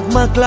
ากมาไกล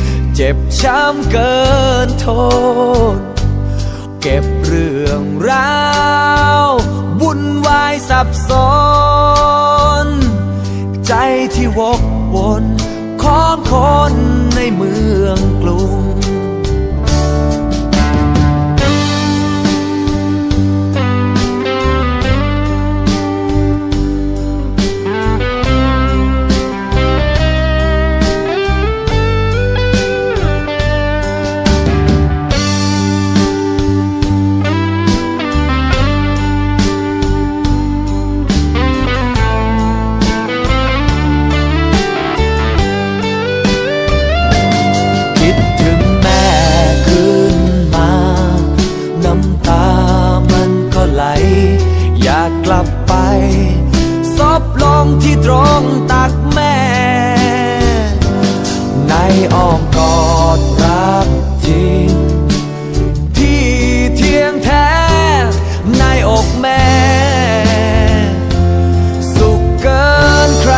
จ็บช้ำเกินทน เก็บเรื่องราววุ่นวายสับสน ใจที่วกวนของคนในเมืองกรุง ก็ไหล อยากกลับไปซบลงที่ตรงตักแม่ ในอ้อมกอดรักจริง ที่เที่ยงแท้ ในอกแม่ สุขเกินใคร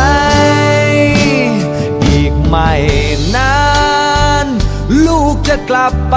อีกไม่นาน ลูกจะกลับไป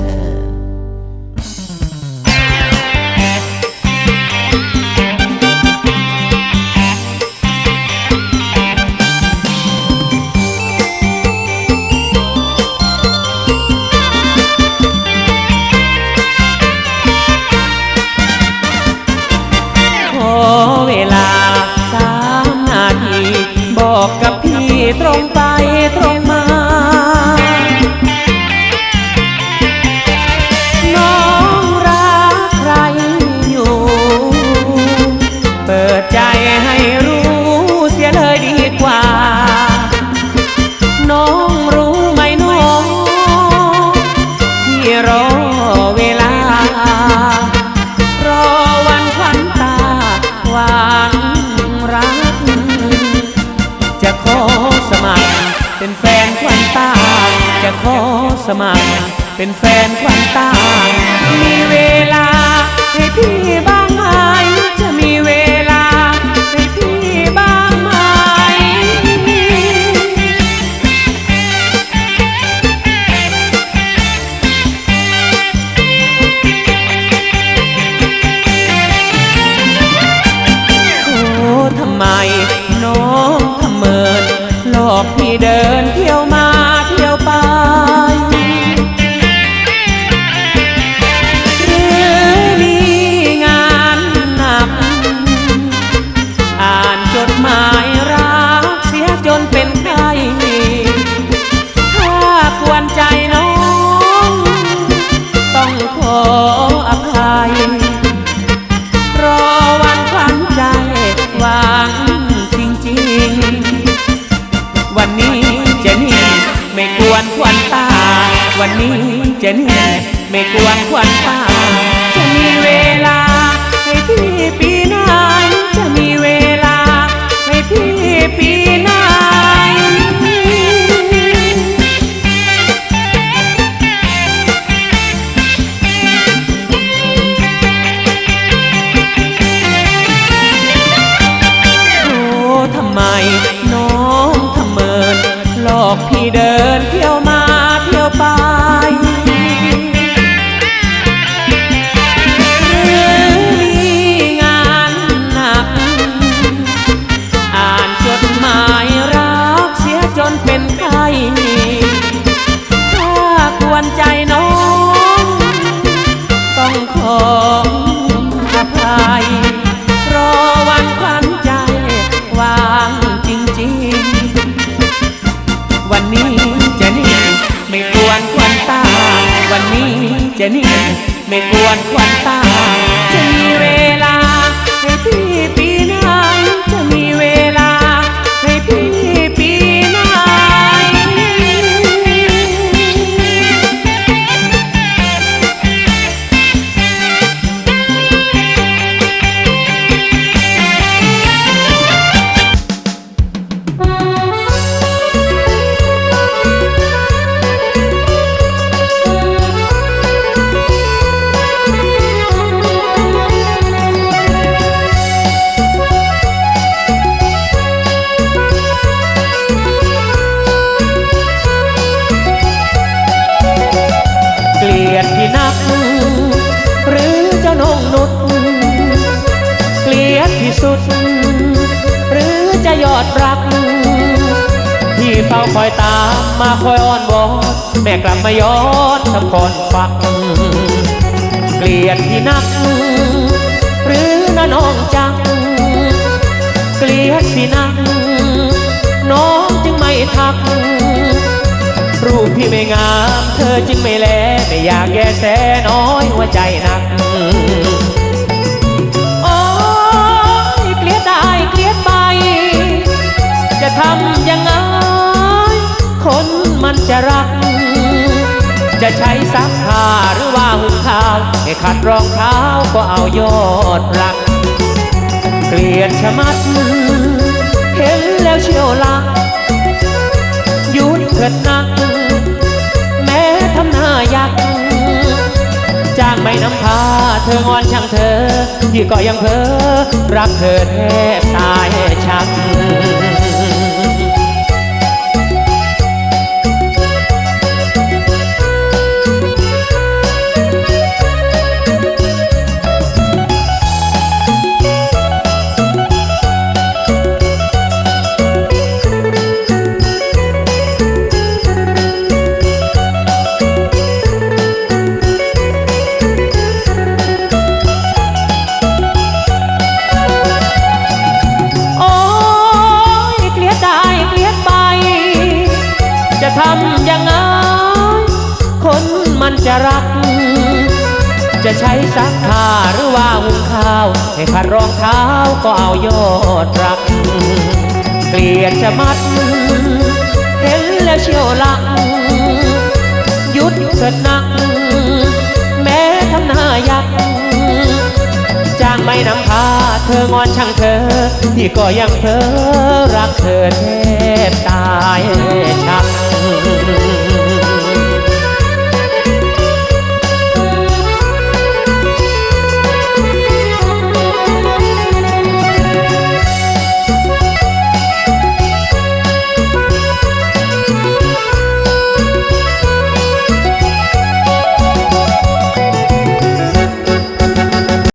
บอกกับพี่ตรงไป จะขอสมัคร เป็นแฟนควันตา มีเวลาให้พี่บ้างไหม จะนี่ไม่กวนควันตา จะนี่ไม่กวนควันตาจะมีเวลา งนุษเกลียดที่สุด หรือจะยอดรัก ที่เฝ้าคอยตามมาคอยอ้อนวอนแม่กลับมาย้อนทำคนฟังเกลียดที่นัก หรือน้าน้องจัง เกลียดสินัก น้องจึงไม่ทัก พี่ไม่งาม เธอจึงไม่แล ไม่อยากแยแสน้อยหัวใจหนัก โอ้ยเกลียดได้เกลียดไป จะทำยังไง คนมันจะรัก จะใช้ซักผ้าหรือว่าหุงข้าวให้ขัดรองเท้าก็เอายอดรัก เกลียดชะมัด เห็นแล้วเชียวลักหยุดเถิดนัก ยักจ้างไม่นำพาเธองอนช่างเธอ ที่ก็ยังเพ้อรักเธอแทบตายชักำยังไงคนมันจะรัก จะใช้ซักผ้าหรือว่าหุงข้าว ให้ขัดรองเท้าก็เอายอดรัก เกลียดจะมัด เห็นแล้วเชียวลัก หยุดเถิดนัก แม้ทำหน้ายักจ้างไม่นำพา เธองอนช่างเธอที่ก็ยังเธอรักเธอแทบตายชัก